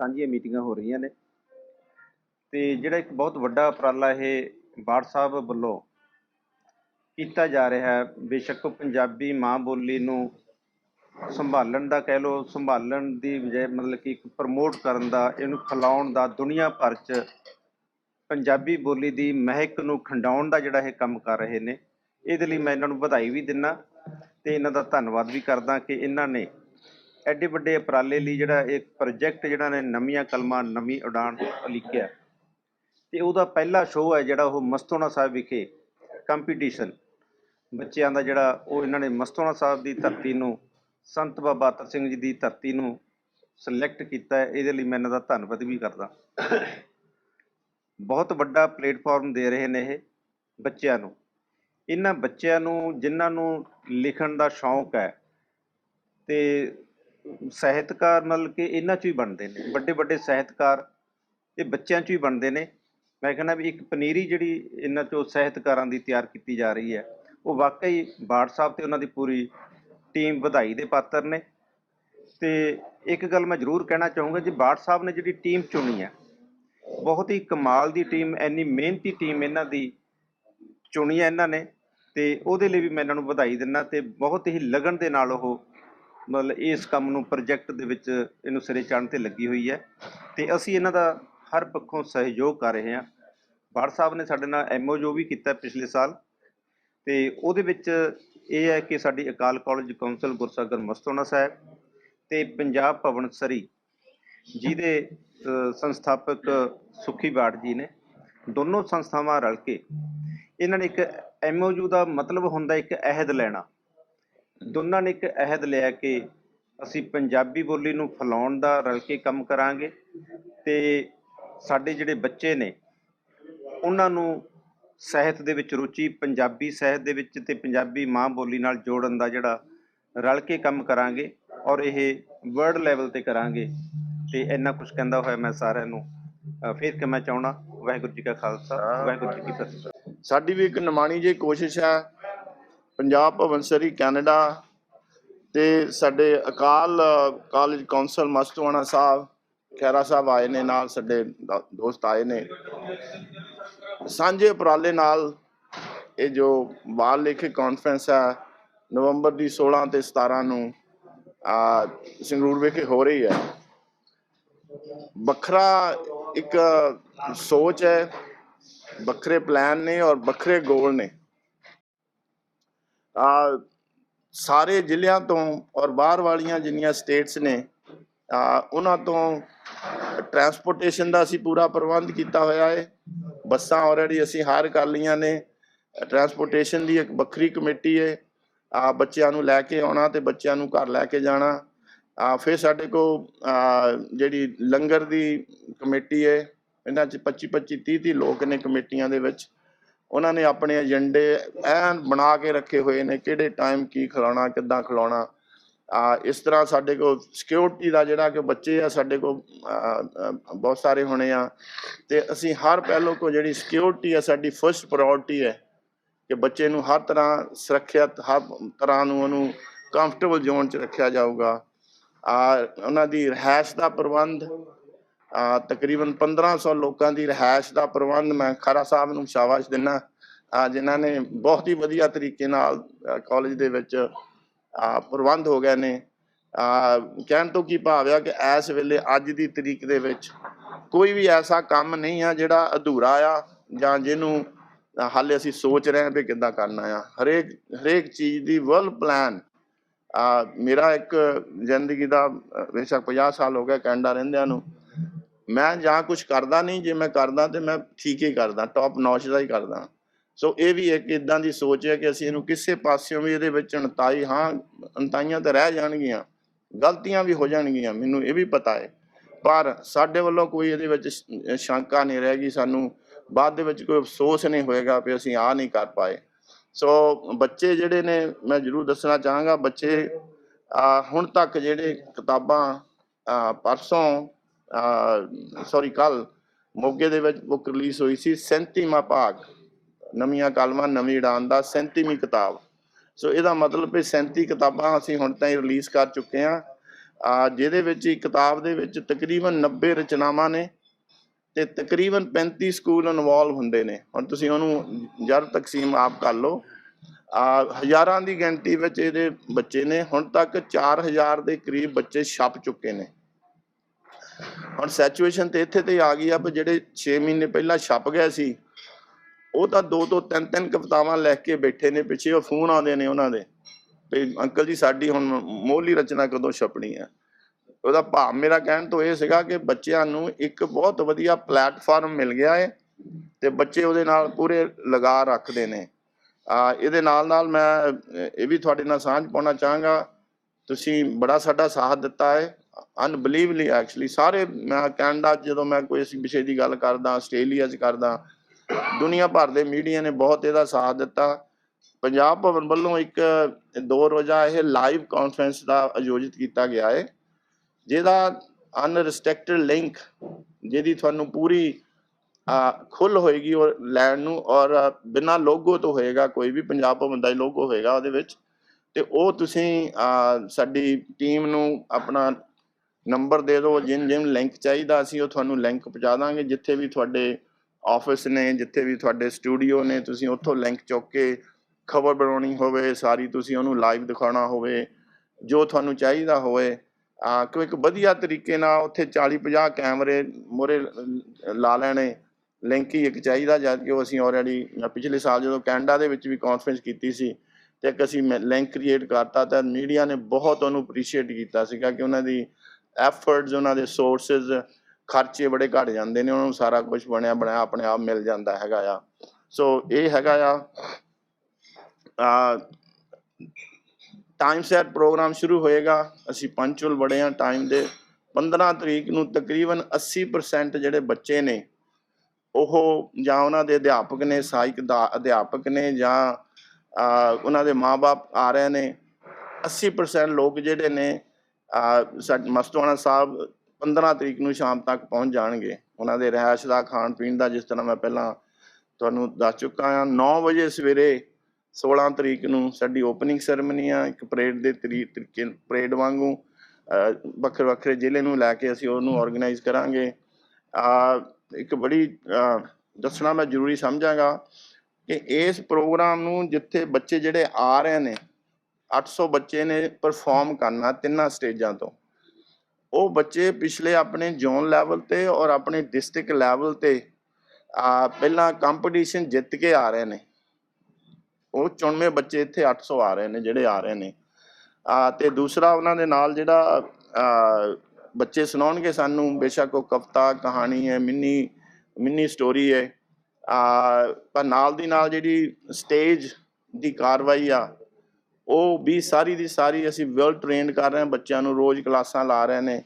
ਸਾਂਝੀਆਂ ਮੀਟਿੰਗਾਂ ਹੋ ਰਹੀਆਂ ਨੇ। ਤੇ ਜਿਹੜਾ ਇੱਕ ਬਹੁਤ ਵੱਡਾ ਉਪਰਾਲਾ ਇਹ ਬਾੜ ਸਾਹਿਬ ਵੱਲੋਂ ਕੀਤਾ ਜਾ ਰਿਹਾ ਹੈ, ਬੇਸ਼ੱਕ ਪੰਜਾਬੀ ਮਾਂ ਬੋਲੀ ਨੂੰ ਸੰਭਾਲਣ ਦਾ ਕਹਿ ਲਓ, ਸੰਭਾਲਣ ਦੀ ਬਜਾਏ ਮਤਲਬ ਕਿ ਇੱਕ ਪ੍ਰਮੋਟ ਕਰਨ ਦਾ, ਇਹਨੂੰ ਫੈਲਾਉਣ ਦਾ, ਦੁਨੀਆ ਭਰ 'ਚ ਪੰਜਾਬੀ ਬੋਲੀ ਦੀ ਮਹਿਕ ਨੂੰ ਖੰਡਾਉਣ ਦਾ ਜਿਹੜਾ ਇਹ ਕੰਮ ਕਰ ਰਹੇ ਨੇ, ਇਹਦੇ ਲਈ ਮੈਂ ਇਹਨਾਂ ਨੂੰ ਵਧਾਈ ਵੀ ਦਿੰਦਾ ਤੇ ਇਹਨਾਂ ਦਾ ਧੰਨਵਾਦ ਵੀ ਕਰਦਾ ਕਿ ਇਹਨਾਂ ਨੇ ਐਡੇ ਵੱਡੇ ਉਪਰਾਲੇ ਲਈ ਜਿਹੜਾ ਇੱਕ ਪ੍ਰੋਜੈਕਟ ਜਿਹੜਾ ਨੇ ਨਵੀਆਂ ਕਲਮਾਂ, ਨਵੀਂ ਉਡਾਨ ਲਿਖਿਆ ਤੇ ਉਹਦਾ ਪਹਿਲਾ ਸ਼ੋਅ ਹੈ ਜਿਹੜਾ ਉਹ ਮਸਤੋਣਾ ਸਾਹਿਬ ਵਿਖੇ ਕੰਪੀਟੀਸ਼ਨ ਬੱਚਿਆਂ ਦਾ ਜਿਹੜਾ ਉਹ ਇਹਨਾਂ ਨੇ ਮਸਤੋਣਾ ਸਾਹਿਬ ਦੀ ਧਰਤੀ ਨੂੰ, ਸੰਤ ਬਾਬਾ ਅਤਰ ਸਿੰਘ ਜੀ ਦੀ ਧਰਤੀ ਨੂੰ ਸਿਲੈਕਟ ਕੀਤਾ ਇਹਦੇ ਲਈ ਮੈਂ ਇਹਨਾਂ ਦਾ ਧੰਨਵਾਦ ਵੀ ਕਰਦਾ। ਬਹੁਤ ਵੱਡਾ ਪਲੇਟਫਾਰਮ ਦੇ ਰਹੇ ਨੇ ਇਹ ਬੱਚਿਆਂ ਨੂੰ। ਇਹਨਾਂ ਬੱਚਿਆਂ ਨੂੰ, ਜਿਨ੍ਹਾਂ ਨੂੰ ਲਿਖਣ ਦਾ ਸ਼ੌਂਕ ਹੈ, ਤੇ ਸਾਹਿਤਕਾਰ ਮਤਲਬ ਕਿ ਇਹਨਾਂ ਚੋਂ ਹੀ ਬਣਦੇ ਨੇ, ਵੱਡੇ ਵੱਡੇ ਸਾਹਿਤਕਾਰ, ਇਹ ਬੱਚਿਆਂ ਚੋਂ ਹੀ ਬਣਦੇ ਨੇ। ਮੈਂ ਕਹਿੰਦਾ ਵੀ ਇੱਕ ਪਨੀਰੀ ਜਿਹੜੀ ਇਹਨਾਂ ਚੋਂ ਸਾਹਿਤਕਾਰਾਂ ਦੀ ਤਿਆਰ ਕੀਤੀ ਜਾ ਰਹੀ ਹੈ, ਉਹ ਵਾਕਈ ਬਾੜ ਸਾਹਿਬ ਤੇ ਉਹਨਾਂ ਦੀ ਪੂਰੀ ਟੀਮ ਵਧਾਈ ਦੇ ਪਾਤਰ ਨੇ। ਤੇ ਇੱਕ ਗੱਲ ਮੈਂ ਜ਼ਰੂਰ ਕਹਿਣਾ ਚਾਹੂੰਗਾ, ਜੀ ਬਾੜ ਸਾਹਿਬ ਨੇ ਜਿਹੜੀ ਟੀਮ ਚੁਣੀ ਹੈ, ਬਹੁਤ ਹੀ ਕਮਾਲ ਦੀ ਟੀਮ, ਇੰਨੀ ਮਿਹਨਤੀ ਟੀਮ ਇਹਨਾਂ ਦੀ ਚੁਣੀ ਹੈ ਇਹਨਾਂ ਨੇ, ਤੇ ਉਹਦੇ ਲਈ ਵੀ ਮੈਂ ਇਹਨਾਂ ਨੂੰ ਵਧਾਈ ਦਿੰਦਾ ਤੇ ਬਹੁਤ ਹੀ ਲਗਨ ਦੇ ਨਾਲ ਉਹ ਮਤਲਬ ਇਸ ਕੰਮ ਨੂੰ ਪ੍ਰੋਜੈਕਟ ਦੇ ਵਿੱਚ ਇਹਨੂੰ ਸਿਰੇ ਚੜ੍ਹਨ ਤੇ ਲੱਗੀ ਹੋਈ ਹੈ। ਤੇ ਅਸੀਂ ਇਹਨਾਂ ਦਾ ਹਰ ਪੱਖੋਂ ਸਹਿਯੋਗ ਕਰ ਰਹੇ ਹਾਂ। ਬਾੜ ਸਾਹਿਬ ਨੇ ਸਾਡੇ ਨਾਲ ਐਮਓਯੂ ਵੀ ਕੀਤਾ ਪਿਛਲੇ ਸਾਲ, ਤੇ ਉਹਦੇ ਵਿੱਚ ਇਹ ਹੈ ਕਿ ਸਾਡੀ ਅਕਾਲ ਕਾਲਜ ਕੌਂਸਲ ਗੁਰਸਾਗਰ ਮਸਤੋਨਾ ਸਾਹਿਬ ਤੇ ਪੰਜਾਬ ਭਵਨ ਸਰੀ ਜਿਹਦੇ ਸੰਸਥਾਪਕ ਸੁਖੀ ਬਾੜ ਜੀ ਨੇ, ਦੋਨੋਂ ਸੰਸਥਾਵਾਂ ਰਲ ਕੇ ਇਹਨਾਂ ਨੇ ਇੱਕ ਐਮਓਯੂ ਦਾ ਮਤਲਬ ਹੁੰਦਾ ਇੱਕ ਅਹਿਦ ਲੈਣਾ। ਦੋਨਾਂ ਨੇ ਇੱਕ ਅਹਿਦ ਲਿਆ ਕਿ ਅਸੀਂ ਪੰਜਾਬੀ ਬੋਲੀ ਨੂੰ ਫੈਲਾਉਣ ਦਾ ਰਲ ਕੇ ਕੰਮ ਕਰਾਂਗੇ ਤੇ ਸਾਡੇ ਜਿਹੜੇ ਬੱਚੇ ਨੇ ਉਹਨਾਂ ਨੂੰ ਸਾਹਿਤ ਦੇ ਵਿੱਚ ਰੁਚੀ ਪੰਜਾਬੀ ਸਾਹਿਤ ਦੇ ਵਿੱਚ ਤੇ ਪੰਜਾਬੀ ਮਾਂ ਬੋਲੀ ਨਾਲ ਜੋੜਨ ਦਾ ਜਿਹੜਾ ਰਲ ਕੇ ਕੰਮ ਕਰਾਂਗੇ ਔਰ ਇਹ ਵਰਲਡ ਲੈਵਲ ਤੇ ਕਰਾਂਗੇ ਤੇ ਇੰਨਾ ਕੁਝ ਕਹਿੰਦਾ ਹੋਇਆ ਮੈਂ ਸਾਰਿਆਂ ਨੂੰ। ਅ, ਫੇਰ ਕਿ ਮੈਂ ਚਾਹਣਾ ਵਾਹਿਗੁਰੂ ਜੀ ਕਾ ਖਾਲਸਾ ਵਾਹਿਗੁਰੂ ਜੀ ਕੀ ਫਤਿਹ। ਸਾਡੀ ਵੀ ਇੱਕ ਨਿਮਾਣੀ ਜਿਹੀ ਕੋਸ਼ਿਸ਼ ਹੈ ਪੰਜਾਬ ਭਵਨ ਸਰੀ ਕੈਨੇਡਾ ਤੇ ਸਾਡੇ ਅਕਾਲ, ਕਾਲਜ ਕੌਂਸਲ ਮਸਤਵਾਣਾ ਸਾਹਿਬ ਖੈਰਾ ਸਾਹਿਬ ਆਏ ਨੇ ਨਾਲ, ਸਾਡੇ ਦੋ- ਦੋਸਤ ਆਏ ਨੇ। ਸਾਂਝੇ ਉਪਰਾਲੇ ਨਾਲ ਇਹ ਜੋ ਬਾਲ ਲੇਖਕ ਕਾਨਫਰੰਸ ਹੈ, ਨਵੰਬਰ ਦੀ 16 ਤੇ 17 ਨੂੰ, ਆ, ਸੰਗਰੂਰ ਵਿਖੇ ਹੋ ਰਹੀ ਹੈ। ਵੱਖਰਾ ਇੱਕ ਸੋਚ ਹੈ, ਵੱਖਰੇ ਪਲਾਨ ਨੇ ਔਰ ਵੱਖਰੇ ਗੋਲ ਨੇ। ਆ ਸਾਰੇ ਜ਼ਿਲ੍ਹਿਆਂ ਤੋਂ ਔਰ ਬਾਹਰ ਵਾਲੀਆਂ ਜਿੰਨੀਆਂ ਸਟੇਟਸ ਨੇ, ਆ ਉਹਨਾਂ ਤੋਂ ਟਰਾਂਸਪੋਰਟੇਸ਼ਨ ਦਾ ਅਸੀਂ ਪੂਰਾ ਪ੍ਰਬੰਧ ਕੀਤਾ ਹੋਇਆ ਹੈ ਬੱਸਾਂ ਆਲਰੇਡੀ ਅਸੀਂ ਹਾਇਰ ਕਰ ਲਈਆਂ ਨੇ। ਟਰਾਂਸਪੋਰਟੇਸ਼ਨ ਦੀ ਇੱਕ ਵੱਖਰੀ ਕਮੇਟੀ ਹੈ ਆ ਬੱਚਿਆਂ ਨੂੰ ਲੈ ਕੇ ਆਉਣਾ ਤੇ ਬੱਚਿਆਂ ਨੂੰ ਘਰ ਲੈ ਕੇ ਜਾਣਾ। ਆ ਫਿਰ ਸਾਡੇ ਕੋ ਜਿਹੜੀ ਲੰਗਰ ਦੀ ਕਮੇਟੀ ਹੈ ਇਹਨਾਂ ਚ 25 25 30 30 ਲੋਕ ਨੇ ਕਮੇਟੀਆਂ ਦੇ ਵਿੱਚ। ਉਹਨਾਂ ਨੇ ਆਪਣੇ ਏਜੰਡੇ ਐਨ ਬਣਾ ਕੇ ਰੱਖੇ ਹੋਏ ਨੇ, ਕਿਹੜੇ ਟਾਈਮ ਕੀ ਖਿਲਾਉਣਾ, ਕਿੱਦਾਂ ਖਿਲਾਉਣਾ। ਆ, ਇਸ ਤਰ੍ਹਾਂ ਸਾਡੇ ਕੋਲ ਸਿਕਿਉਰਿਟੀ ਦਾ ਜਿਹੜਾ ਕਿ ਬੱਚੇ ਆ, ਸਾਡੇ ਕੋਲ ਬਹੁਤ ਸਾਰੇ ਹੋਣੇ ਆ। ਤੇ ਅਸੀਂ ਹਰ ਪਹਿਲੋ ਕੋ ਜਿਹੜੀ ਸਿਕਿਉਰਿਟੀ ਆ, ਸਾਡੀ ਫਸਟ ਪ੍ਰਾਇੋਰਟੀ ਹੈ ਕਿ ਬੱਚੇ ਨੂੰ ਹਰ ਤਰ੍ਹਾਂ ਸੁਰੱਖਿਅਤ ਹਰ ਤਰ੍ਹਾਂ ਨੂੰ ਉਹਨੂੰ ਕੰਫਰਟੇਬਲ ਜ਼ੋਨ 'ਚ ਰੱਖਿਆ ਜਾਊਗਾ। ਆ, ਉਹਨਾਂ ਦੀ ਰਹਿائش ਦਾ ਪ੍ਰਬੰਧ ਤਕਰੀਬਨ 1500 ਲੋਕਾਂ ਦੀ ਰਹਿائش ਦਾ ਪ੍ਰਬੰਧ ਮੈਂ ਖਰਾ ਸਾਹਿਬ ਨੂੰ ਸ਼ਾਬਾਸ਼ ਦਿੰਨਾ। ਜਿਨ੍ਹਾਂ ਨੇ ਬਹੁਤ ਹੀ ਵਧੀਆ ਤਰੀਕੇ ਨਾਲ ਕਾਲਜ ਦੇ ਵਿੱਚ ਪ੍ਰਬੰਧ ਹੋ ਗਏ ਨੇ। ਕਹਿਣ ਤੋਂ ਕੀ ਭਾਵ ਆ ਕਿ ਇਸ ਵੇਲੇ ਅੱਜ ਦੀ ਤਰੀਕ ਦੇ ਵਿੱਚ ਕੋਈ ਵੀ ਐਸਾ ਕੰਮ ਨਹੀਂ ਆ ਜਿਹੜਾ ਅਧੂਰਾ ਆ ਜਾਂ ਜਿਹਨੂੰ ਹਾਲੇ ਅਸੀਂ ਸੋਚ ਰਹੇ ਹਾਂ ਵੀ ਕਿੱਦਾਂ ਕਰਨਾ ਆ। ਹਰੇਕ ਹਰੇਕ ਚੀਜ਼ ਦੀ ਵਰਲ ਪਲਾਨ ਮੇਰਾ ਇੱਕ ਜ਼ਿੰਦਗੀ ਦਾ ਬੇਸ਼ੱਕ 50 ਸਾਲ ਹੋ ਗਿਆ ਕੈਨੇਡਾ ਰਹਿੰਦਿਆਂ ਨੂੰ ਮੈਂ ਜਾਂ ਕੁਝ ਕਰਦਾ ਨਹੀਂ, ਜੇ ਮੈਂ ਕਰਦਾ ਤੇ ਮੈਂ ਠੀਕ ਹੀ ਕਰਦਾ ਟੌਪ ਨੌਚ ਦਾ ਹੀ ਕਰਦਾ। ਸੋ ਇਹ ਵੀ ਇੱਕ ਇਦਾਂ ਦੀ ਸੋਚ ਹੈ ਕਿ ਅਸੀਂ ਇਹਨੂੰ ਕਿਸੇ ਪਾਸਿਓਂ ਵੀ ਇਹਦੇ ਵਿੱਚ 39 ਹਾਂ 39 ਤਾਂ ਰਹਿ ਜਾਣਗੀਆਂ, ਗਲਤੀਆਂ ਵੀ ਹੋ ਜਾਣਗੀਆਂ, ਮੈਨੂੰ ਇਹ ਵੀ ਪਤਾ ਹੈ। ਪਰ ਸਾਡੇ ਵੱਲੋਂ ਕੋਈ ਇਹਦੇ ਵਿੱਚ ਸ਼ੰਕਾ ਨਹੀਂ ਰਹੇਗੀ ਸਾਨੂੰ ਬਾਅਦ ਦੇ ਵਿੱਚ ਕੋਈ ਅਫਸੋਸ ਨਹੀਂ ਹੋਏਗਾ ਵੀ ਅਸੀਂ ਆ ਨਹੀਂ ਕਰ ਪਾਏ। ਸੋ ਬੱਚੇ ਜਿਹੜੇ ਨੇ, ਮੈਂ ਜ਼ਰੂਰ ਦੱਸਣਾ ਚਾਹਾਂਗਾ, ਬੱਚੇ ਹੁਣ ਤੱਕ ਜਿਹੜੇ ਕਿਤਾਬਾਂ ਪਰਸੋਂ ਸੌਰੀ ਕੱਲ ਮੋਗੇ ਦੇ ਵਿੱਚ ਬੁੱਕ ਰਿਲੀਜ਼ ਹੋਈ ਸੀ 37ਵਾਂ ਭਾਗ, ਨਵੀਆਂ ਕਲਮਾਂ, ਨਵੀਂ ਉਡਾਨ ਦਾ 37ਵੀਂ ਕਿਤਾਬ। ਸੋ ਇਹਦਾ ਮਤਲਬ ਵੀ 37 ਕਿਤਾਬਾਂ ਅਸੀਂ ਹੁਣ ਤਾਈਂ ਰਿਲੀਜ਼ ਕਰ ਚੁੱਕੇ ਹਾਂ। ਆ, ਜਿਹਦੇ ਵਿੱਚ ਇੱਕ ਕਿਤਾਬ ਦੇ ਵਿੱਚ ਤਕਰੀਬਨ 90 ਰਚਨਾਵਾਂ ਨੇ ਤੇ ਤਕਰੀਬਨ 35 ਸਕੂਲ ਇਨਵੋਲਵ ਹੁੰਦੇ ਨੇ। ਹੁਣ ਤੁਸੀਂ ਉਹਨੂੰ ਜਰ ਤਕਸੀਮ ਆਪ ਕਰ ਲਓ। ਆ, ਹਜ਼ਾਰਾਂ ਦੀ ਗਿਣਤੀ ਵਿੱਚ ਇਹਦੇ ਬੱਚੇ ਨੇ। ਹੁਣ ਤੱਕ 4000 ਦੇ ਕਰੀਬ ਬੱਚੇ ਛਪ ਚੁੱਕੇ ਨੇ। ਹੁਣ ਸੈਚੁਏਸ਼ਨ ਤੇ ਇੱਥੇ ਤੇ ਆ ਗਈ ਆ, ਵੀ ਜਿਹੜੇ 6 ਮਹੀਨੇ ਪਹਿਲਾਂ ਛਪ ਗਏ ਸੀ, ਉਹ ਤਾਂ ਦੋ ਤੋਂ ਤਿੰਨ ਤਿੰਨ ਕਵਿਤਾਵਾਂ ਲਿਖ ਕੇ ਬੈਠੇ ਨੇ ਪਿੱਛੇ, ਉਹ ਫੋਨ ਆਉਂਦੇ ਨੇ ਉਹਨਾਂ ਦੇ, ਵੀ ਅੰਕਲ ਜੀ ਸਾਡੀ ਹੁਣ ਮੋਹਲੀ ਰਚਨਾ ਕਦੋਂ ਛਪਣੀ ਹੈ ਉਹਦਾ ਭਾਵ ਮੇਰਾ ਕਹਿਣ ਤੋਂ ਇਹ ਸੀਗਾ ਕਿ ਬੱਚਿਆਂ ਨੂੰ ਇੱਕ ਬਹੁਤ ਵਧੀਆ ਪਲੇਟਫਾਰਮ ਮਿਲ ਗਿਆ ਹੈ ਤੇ ਬੱਚੇ ਉਹਦੇ ਨਾਲ ਪੂਰੇ ਲਗਾ ਰੱਖਦੇ ਨੇ। ਆ, ਇਹਦੇ ਨਾਲ ਨਾਲ ਮੈਂ ਇਹ ਵੀ ਤੁਹਾਡੇ ਨਾਲ ਸਾਂਝ ਪਾਉਣਾ ਚਾਹਾਂਗਾ, ਤੁਸੀਂ ਬੜਾ ਸਾਡਾ ਸਾਥ ਦਿੱਤਾ ਹੈ ਅਨਬਲੀਵਲੀ ਐਕਚੁਅਲੀ ਸਾਰੇ ਮੈਂ ਕੈਨੇਡਾ 'ਚ ਜਦੋਂ ਮੈਂ ਕੋਈ ਇਸ ਵਿਸ਼ੇ ਦੀ ਗੱਲ ਕਰਦਾ, ਆਸਟ੍ਰੇਲੀਆ 'ਚ ਕਰਦਾ, ਦੁਨੀਆ ਭਰ ਦੇ ਮੀਡੀਆ ਨੇ ਬਹੁਤ ਇਹਦਾ ਸਾਥ ਦਿੱਤਾ। ਪੰਜਾਬ ਭਵਨ ਵੱਲੋਂ ਇੱਕ, ਦੋ ਰੋਜ਼ਾ ਇਹ ਲਾਈਵ ਕਾਨਫਰੰਸ ਦਾ ਆਯੋਜਿਤ ਕੀਤਾ ਗਿਆ ਹੈ ਜਿਹਦਾ ਅਨਰਿਸਟ੍ਰਿਕਟਡ ਲਿੰਕ ਜਿਹਦੀ ਤੁਹਾਨੂੰ ਪੂਰੀ ਆ ਖੁੱਲ ਹੋਏਗੀ ਔਰ ਲੈਣ ਨੂੰ ਔਰ ਬਿਨਾ ਲੋਗੋ ਤੋਂ ਹੋਏਗਾ, ਕੋਈ ਵੀ ਪੰਜਾਬ ਭਵਨ ਦਾ ਹੀ ਲੋਗੋ ਹੋਏਗਾ ਉਹਦੇ ਵਿੱਚ। ਤੇ ਉਹ ਤੁਸੀਂ ਸਾਡੀ ਟੀਮ ਨੂੰ ਆਪਣਾ ਨੰਬਰ ਦੇ ਦਿਓ ਜਿਨ ਜਿਨ ਲਿੰਕ ਚਾਹੀਦਾ ਅਸੀਂ ਉਹ ਤੁਹਾਨੂੰ ਲਿੰਕ ਪਹੁੰਚਾ ਦਾਂਗੇ। ਜਿੱਥੇ ਵੀ ਤੁਹਾਡੇ ਆਫਿਸ ਨੇ ਜਿੱਥੇ ਵੀ ਤੁਹਾਡੇ ਸਟੂਡੀਓ ਨੇ ਤੁਸੀਂ ਉੱਥੋਂ ਲਿੰਕ ਚੁੱਕ ਕੇ ਖਬਰ ਬਣਾਉਣੀ ਹੋਵੇ ਸਾਰੀ ਤੁਸੀਂ ਉਹਨੂੰ ਲਾਈਵ ਦਿਖਾਉਣਾ ਹੋਵੇ ਜੋ ਤੁਹਾਨੂੰ ਚਾਹੀਦਾ ਹੋਵੇ। ਆ ਕਿ ਇੱਕ ਵਧੀਆ ਤਰੀਕੇ ਨਾਲ ਉੱਥੇ 40 50 ਕੈਮਰੇ ਮੋਰੇ ਲਾ ਲੈਣੇ ਲਿੰਕ ਹੀ ਇੱਕ ਚਾਹੀਦਾ ਜਦ ਕਿ ਉਹ ਅਸੀਂ ਆਲਰੇਡੀ ਪਿਛਲੇ ਸਾਲ ਜਦੋਂ ਕੈਨੇਡਾ ਦੇ ਵਿੱਚ ਵੀ ਕਾਨਫਰੰਸ ਕੀਤੀ ਸੀ ਤੇ ਇੱਕ ਅਸੀਂ ਲਿੰਕ ਕ੍ਰੀਏਟ ਕਰਤਾ ਤਾਂ ਮੀਡੀਆ ਨੇ ਬਹੁਤ ਉਹਨੂੰ ਅਪਰੀਸ਼ੀਏਟ ਕੀਤਾ ਸੀਗਾ ਕਿ ਉਹਨਾਂ ਦੀ ਐਫਰਟਸ ਉਹਨਾਂ ਦੇ ਸੋਰਸਸ ਖਰਚੇ ਬੜੇ ਘਟ ਜਾਂਦੇ ਨੇ, ਉਹਨਾਂ ਨੂੰ ਸਾਰਾ ਕੁਝ ਬਣਿਆ ਬਣਾਇਆ ਆਪਣੇ ਆਪ ਮਿਲ ਜਾਂਦਾ ਹੈਗਾ ਆ। ਸੋ ਇਹ ਹੈਗਾ ਆ ਟਾਈਮ ਸੈਟ ਪ੍ਰੋਗਰਾਮ ਸ਼ੁਰੂ ਹੋਏਗਾ, ਅਸੀਂ ਪੰਚੁਲ ਬੜੇ ਆ ਟਾਈਮ ਦੇ। 15 ਤਰੀਕ ਨੂੰ ਤਕਰੀਬਨ 80% ਜਿਹੜੇ ਬੱਚੇ ਨੇ, ਉਹ ਜਾਂ ਉਹਨਾਂ ਦੇ ਅਧਿਆਪਕ ਨੇ, ਸਹਾਇਕ ਦਾ, ਅਧਿਆਪਕ ਨੇ ਜਾਂ ਉਹਨਾਂ ਦੇ ਮਾਪੇ ਆ ਰਹੇ ਨੇ 80% ਲੋਕ ਜਿਹੜੇ ਨੇ ਮਸਤਵਾਨਾ ਸਾਹਿਬ 15 ਤਰੀਕ ਨੂੰ ਸ਼ਾਮ ਤੱਕ ਪਹੁੰਚ ਜਾਣਗੇ। ਉਹਨਾਂ ਦੇ ਰਹਿائش ਦਾ, ਖਾਣ ਪੀਣ ਦਾ ਜਿਸ ਤਰ੍ਹਾਂ ਮੈਂ ਪਹਿਲਾਂ ਤੁਹਾਨੂੰ ਦੱਸ ਚੁੱਕਾ ਹਾਂ 9 ਵਜੇ ਸਵੇਰੇ 16 ਤਰੀਕ ਨੂੰ ਸਾਡੀ ਓਪਨਿੰਗ ਸੈਰੇਮਨੀ ਆ, ਇੱਕ ਪਰੇਡ ਦੇ ਤਰੀਕੇ ਪਰੇਡ ਵਾਂਗੂ ਵੱਖਰੇ ਵੱਖਰੇ ਜ਼ਿਲ੍ਹੇ ਨੂੰ ਲੈ ਕੇ ਅਸੀਂ ਉਹਨੂੰ ਆਰਗੇਨਾਈਜ਼ ਕਰਾਂਗੇ। ਆ, ਇੱਕ ਬੜੀ ਦੱਸਣਾ ਮੈਂ ਜ਼ਰੂਰੀ ਸਮਝਾਂਗਾ ਕਿ ਇਸ ਪ੍ਰੋਗਰਾਮ ਨੂੰ ਜਿੱਥੇ ਬੱਚੇ ਜਿਹੜੇ ਆ ਰਹੇ ਨੇ 800 ਬੱਚੇ ਨੇ ਪਰਫਾਰਮ ਕਰਨਾ ਤਿੰਨਾਂ ਸਟੇਜਾਂ ਤੋਂ। ਉਹ ਬੱਚੇ ਪਿਛਲੇ ਆਪਣੇ ਜ਼ੋਨ ਲੈਵਲ ਤੇ ਔਰ ਆਪਣੇ ਡਿਸਟ੍ਰਿਕਟ ਲੈਵਲ ਤੇ, ਆ, ਪਹਿਲਾਂ ਕੰਪੀਟੀਸ਼ਨ ਜਿੱਤ ਕੇ ਆ ਰਹੇ ਨੇ। ਉਹ 94 ਬੱਚੇ ਇੱਥੇ 800 ਆ ਰਹੇ ਨੇ ਜਿਹੜੇ ਆ ਰਹੇ ਨੇ। ਆ, ਤੇ ਦੂਸਰਾ ਉਹਨਾਂ ਦੇ ਨਾਲ ਜਿਹੜਾ ਬੱਚੇ ਸੁਣਾਉਣਗੇ ਸਾਨੂੰ, ਬੇਸ਼ੱਕ ਉਹ ਕਵਿਤਾ, ਕਹਾਣੀ ਹੈ, ਮਿੰਨੀ ਮਿੰਨੀ ਸਟੋਰੀ ਹੈ। ਆ, ਪਰ ਨਾਲ ਦੀ ਨਾਲ ਜਿਹੜੀ ਸਟੇਜ ਦੀ ਕਾਰਵਾਈ ਆ ਉਹ ਵੀ ਸਾਰੀ ਦੀ ਸਾਰੀ ਅਸੀਂ ਵੈਲ ਟ੍ਰੇਨਡ ਕਰ ਰਹੇ ਹਾਂ, ਬੱਚਿਆਂ ਨੂੰ ਰੋਜ਼ ਕਲਾਸਾਂ ਲਾ ਰਹੇ ਨੇ।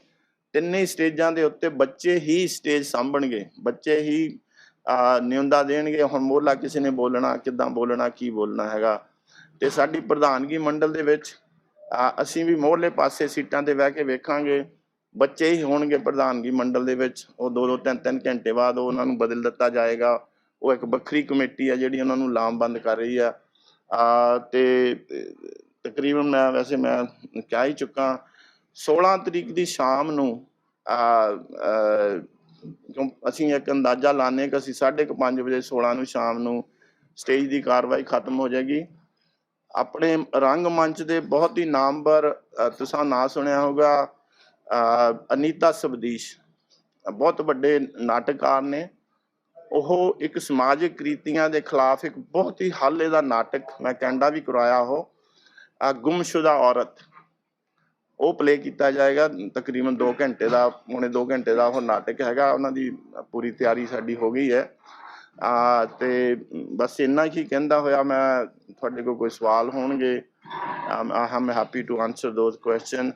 ਤਿੰਨੇ ਹੀ ਸਟੇਜਾਂ ਦੇ ਉੱਤੇ ਬੱਚੇ ਹੀ ਸਟੇਜ ਸਾਂਭਣਗੇ, ਬੱਚੇ ਹੀ ਆ ਦੇਣਗੇ, ਹੁਣ ਮੋਲਾ ਕਿਸੇ ਨੇ ਬੋਲਣਾ, ਕਿੱਦਾਂ ਬੋਲਣਾ, ਕੀ ਬੋਲਣਾ ਹੈਗਾ। ਤੇ ਸਾਡੀ ਪ੍ਰਧਾਨਗੀ ਮੰਡਲ ਦੇ ਵਿੱਚ ਅਸੀਂ ਵੀ ਮੋਹਰਲੇ ਪਾਸੇ ਸੀਟਾਂ ਤੇ ਬਹਿ ਕੇ ਵੇਖਾਂਗੇ। ਬੱਚੇ ਹੀ ਹੋਣਗੇ ਪ੍ਰਧਾਨਗੀ ਮੰਡਲ ਦੇ ਵਿੱਚ। ਉਹ ਦੋ ਦੋ, ਤਿੰਨ ਤਿੰਨ ਘੰਟੇ ਬਾਅਦ ਉਹ ਉਹਨਾਂ ਨੂੰ ਬਦਲ ਦਿੱਤਾ ਜਾਏਗਾ। ਉਹ ਇੱਕ ਵੱਖਰੀ ਕਮੇਟੀ ਆ ਜਿਹੜੀ ਉਹਨਾਂ ਨੂੰ ਲਾਮਬੰਦ ਕਰ ਰਹੀ ਆ। ਤੇ ਤਕਰੀਬਨ ਮੈਂ ਵੈਸੇ ਮੈਂ ਕਹਿ ਹੀ ਚੁੱਕਾ 16 ਤਰੀਕ ਦੀ ਸ਼ਾਮ ਨੂੰ ਕਿਉਂ ਅਸੀਂ ਇੱਕ ਅੰਦਾਜ਼ਾ ਲਾਣੇ ਕਿ ਅਸੀਂ 5:30 ਵਜੇ 16 ਨੂੰ ਸ਼ਾਮ ਨੂੰ ਸਟੇਜ ਦੀ ਕਾਰਵਾਈ ਖਤਮ ਹੋ ਜਾਏਗੀ। ਆਪਣੇ ਰੰਗ ਮੰਚ ਦੇ ਬਹੁਤ ਹੀ ਨਾਮਵਰ ਤੁਸੀਂ ਨਾਂ ਸੁਣਿਆ ਹੋਗਾ ਅਨੀਤਾ ਸਬਦੀਸ਼ ਬਹੁਤ ਵੱਡੇ ਨਾਟਕਕਾਰ ਨੇ। ਉਹ ਇੱਕ ਸਮਾਜਿਕ ਕ੍ਰੀਤੀਆਂ ਦੇ ਖਿਲਾਫ ਇੱਕ ਬਹੁਤ ਹੀ ਹਾਲੇ ਦਾ ਨਾਟਕ ਮੈਂ ਕੈਨੇਡਾ ਵੀ ਕਰਾਇਆ ਉਹ ਗੁੰਮਸ਼ੁਦਾ ਔਰਤ। ਉਹ ਪਲੇ ਕੀਤਾ ਜਾਏਗਾ, ਤਕਰੀਬਨ 2 ਘੰਟੇ ਦਾ, ਪੌਣੇ 2 ਘੰਟੇ ਦਾ ਉਹ ਨਾਟਕ ਹੈਗਾ, ਉਹਨਾਂ ਦੀ ਪੂਰੀ ਤਿਆਰੀ ਸਾਡੀ ਹੋ ਗਈ ਹੈ। ਆ ਤੇ ਬਸ ਇੰਨਾ ਹੀ ਕਹਿੰਦਾ ਹੋਇਆ ਮੈਂ, ਤੁਹਾਡੇ ਕੋਲ ਕੋਈ ਸਵਾਲ ਹੋਣਗੇ I'm happy to answer those question